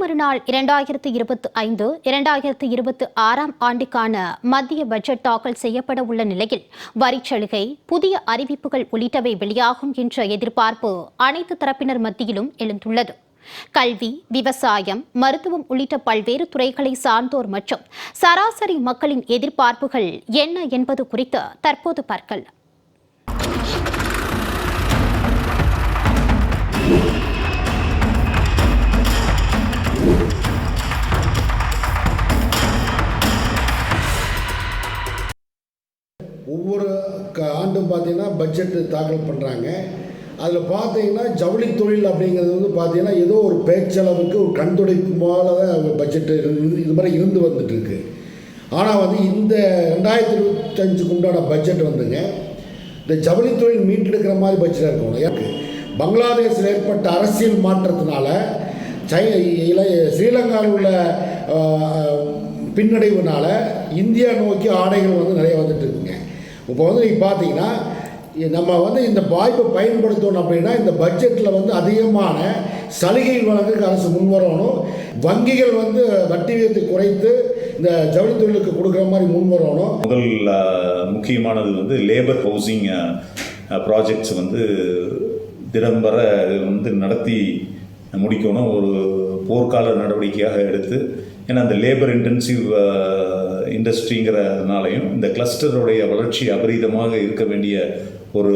மறுநாள் இரண்டாயிரத்து இருபத்தி ஐந்து இரண்டாயிரத்து இருபத்தி ஆறாம் ஆண்டுக்கான மத்திய பட்ஜெட் தாக்கல் செய்யப்பட உள்ள நிலையில் வரிச்சலுகை புதிய அறிவிப்புகள் உள்ளிட்டவை வெளியாகும் என்ற எதிர்பார்ப்பு அனைத்து தரப்பினர் மத்தியிலும் எழுந்துள்ளது. கல்வி விவசாயம் மருத்துவம் உள்ளிட்ட பல்வேறு துறைகளை சார்ந்தோர் மற்றும் சராசரி மக்களின் எதிர்பார்ப்புகள் என்ன என்பது குறித்து தற்போது பார்க்கலாம் ஆண்டும் பார்த்திங்கன்னா பட்ஜெட்டு தாக்கல் பண்ணுறாங்க அதில் பார்த்தீங்கன்னா ஜவுளி தொழில் அப்படிங்கிறது வந்து பார்த்தீங்கன்னா ஏதோ ஒரு பேச்சளவுக்கு ஒரு கண் துடைப்பு போல தான் பட்ஜெட்டு இது மாதிரி இருந்து வந்துட்டுருக்கு. ஆனால் வந்து இந்த ரெண்டாயிரத்தி இருபத்தஞ்சுக்கு உண்டான பட்ஜெட் வந்துங்க இந்த ஜவுளி தொழில் மீட்டெடுக்கிற மாதிரி பட்ஜெட்டாக இருக்கணும். எனக்கு பங்களாதேஷில் ஏற்பட்ட அரசியல் மாற்றத்தினால சை இல ஸ்ரீலங்காவில் உள்ள பின்னடைவுனால இந்தியா நோக்கி ஆடைகள் வந்து நிறைய வந்துட்டு இருக்குங்க இப்போ வந்து நீங்கள் பார்த்தீங்கன்னா நம்ம வந்து இந்த வாய்ப்பை பயன்படுத்தணும் அப்படின்னா இந்த பட்ஜெட்டில் வந்து அதிகமான சலுகைகள் வழங்குறதுக்கு அரசு முன்வரணும். வங்கிகள் வந்து வட்டி விகிதத்தை குறைத்து இந்த ஜவுளி தொழிலுக்கு கொடுக்குற மாதிரி முன்வரணும். முதல் முக்கியமானது வந்து லேபர் ஹவுசிங் ப்ராஜெக்ட்ஸ் வந்து திடம்பர வந்து நடத்தி முடிக்கணும். ஒரு போர்க்கால நடவடிக்கையாக எடுத்து ஏன்னா அந்த லேபர் இன்டென்சிவ் இண்டஸ்ட்ரிங்கிறதுனாலையும் இந்த கிளஸ்டருடைய வளர்ச்சி அபரீதமாக இருக்க வேண்டிய ஒரு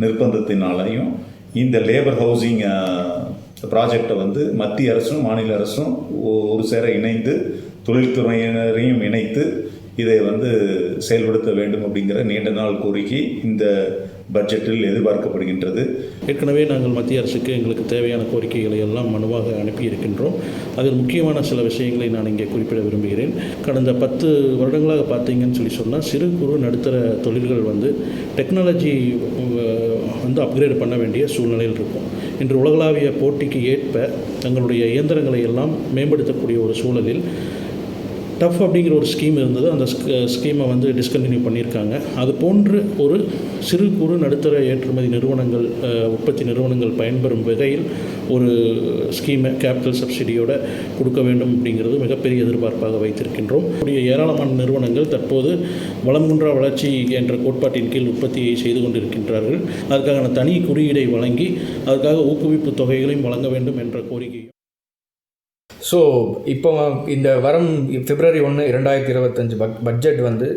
நிர்பந்தத்தினாலையும் இந்த லேபர் ஹவுசிங் ப்ராஜெக்டை வந்து மத்திய அரசும் மாநில அரசும் ஒரு சேர இணைந்து தொழில்துறையினரையும் இணைத்து இதை வந்து செயல்படுத்த வேண்டும் அப்படிங்கிற நீண்ட நாள் கோரிக்கை இந்த பட்ஜெட்டில் எதிர்பார்க்கப்படுகின்றது. ஏற்கனவே நாங்கள் மத்திய அரசுக்கு எங்களுக்கு தேவையான கோரிக்கைகளை எல்லாம் மனுவாக அனுப்பியிருக்கின்றோம். அதில் முக்கியமான சில விஷயங்களை நான் இங்கே குறிப்பிட விரும்புகிறேன். கடந்த பத்து வருடங்களாக பார்த்தீங்கன்னு சொல்லி சொன்னால் சிறு குறு நடுத்தர தொழில்கள் வந்து டெக்னாலஜி வந்து அப்கிரேட் பண்ண வேண்டிய சூழ்நிலையில் இருக்கும். இன்று உலகளாவிய போட்டிக்கு ஏற்ப தங்களுடைய இயந்திரங்களை எல்லாம் மேம்படுத்தக்கூடிய ஒரு சூழலில் டஃப் அப்படிங்கிற ஒரு ஸ்கீம் இருந்தது. அந்த ஸ்கீமை வந்து டிஸ்கண்டினியூ பண்ணியிருக்காங்க. அது போன்று ஒரு சிறு குறு நடுத்தர ஏற்றுமதி நிறுவனங்கள் உற்பத்தி நிறுவனங்கள் பயன்பெறும் வகையில் ஒரு ஸ்கீமை கேபிட்டல் சப்சிடியோட கொடுக்க வேண்டும் அப்படிங்கிறது மிகப்பெரிய எதிர்பார்ப்பாக வைத்திருக்கின்றோம். கூடிய ஏராளமான நிறுவனங்கள் தற்போது வளங்குன்றா வளர்ச்சி என்ற கோட்பாட்டின் கீழ் உற்பத்தியை செய்து கொண்டிருக்கின்றார்கள். அதற்கான தனி குறியீடை வழங்கி அதற்காக ஊக்குவிப்பு தொகைகளையும் வழங்க வேண்டும் என்ற கோரிக்கை ஸோ இப்போ இந்த வரம் பிப்ரவரி ஒன்று இரண்டாயிரத்தி இருபத்தஞ்சு பட் பட்ஜெட் வந்து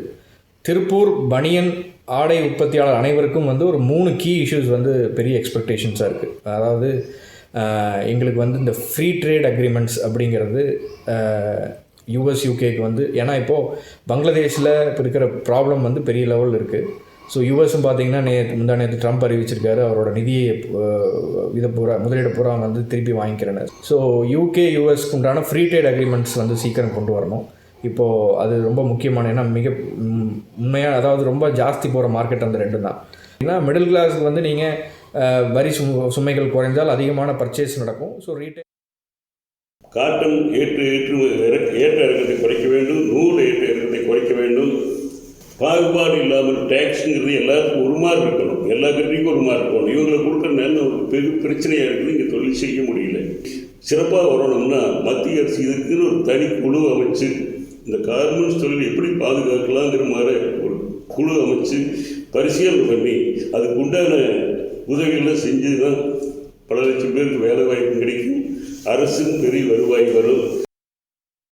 திருப்பூர் பனியன் ஆடை உற்பத்தியாளர் அனைவருக்கும் வந்து ஒரு மூணு கீ இஷ்யூஸ் வந்து பெரிய எக்ஸ்பெக்டேஷன்ஸாக இருக்குது அதாவது எங்களுக்கு வந்து இந்த ஃப்ரீ ட்ரேட் அக்ரிமெண்ட்ஸ் அப்படிங்கிறது யூஎஸ் யூகேக்கு வந்து ஏன்னா இப்போது பங்களாதேஷில் இப்போ இருக்கிற ப்ராப்ளம் வந்து பெரிய லெவலில் இருக்குது ஸோ யூஎஸும் பார்த்தீங்கன்னா நே முந்தா நேற்று ட்ரம்ப் அறிவிச்சிருக்காரு. அவரோட நிதியை இதை பூரா முதலீடு பூரா வந்து திருப்பி வாங்கிக்கிறேன்னு. ஸோ யூகே யூஎஸ்க்கு உண்டான ஃப்ரீ ட்ரேட் அக்ரிமெண்ட்ஸ் வந்து சீக்கிரம் கொண்டு வரணும். இப்போது அது ரொம்ப முக்கியமான ஏன்னா மிக உண்மையாக அதாவது ரொம்ப ஜாஸ்தி போகிற மார்க்கெட் அந்த ரெண்டும் தான். ஏன்னா மிடில் கிளாஸுக்கு வந்து நீங்கள் வரி சும சுமைகள் குறைந்தால் அதிகமான பர்ச்சேஸ் நடக்கும். ஸோ ரீட்டைல் காட்டன் ஏற்று ஏற்று ஏற்ற பாகுபாடு இல்லாமல் டேக்ஸுங்கிறது எல்லாருக்கும் ஒரு மாதிரி இருக்கணும். எல்லா கண்ட்ரிக்கும் ஒரு மாதிரி இருக்கணும். இவங்களை கொடுக்குற நல்ல ஒரு பெரிய பிரச்சனையாக இருக்குது. இங்கே தொழில் செய்ய முடியல. சிறப்பாக வரணும்னா மத்திய அரசு இதுக்குன்னு ஒரு தனி குழு அமைச்சு இந்த கார்மெண்ட்ஸ் தொழில் எப்படி பாதுகாக்கலாங்கிற மாதிரி ஒரு குழு அமைச்சு பரிசீலனை பண்ணி அதுக்கு உண்டான உதவிகள்லாம் செஞ்சு தான் பல லட்சம் பேருக்கு வேலை வாய்ப்பு கிடைக்கும். அரசும் பெரிய வருவாய் வரும்.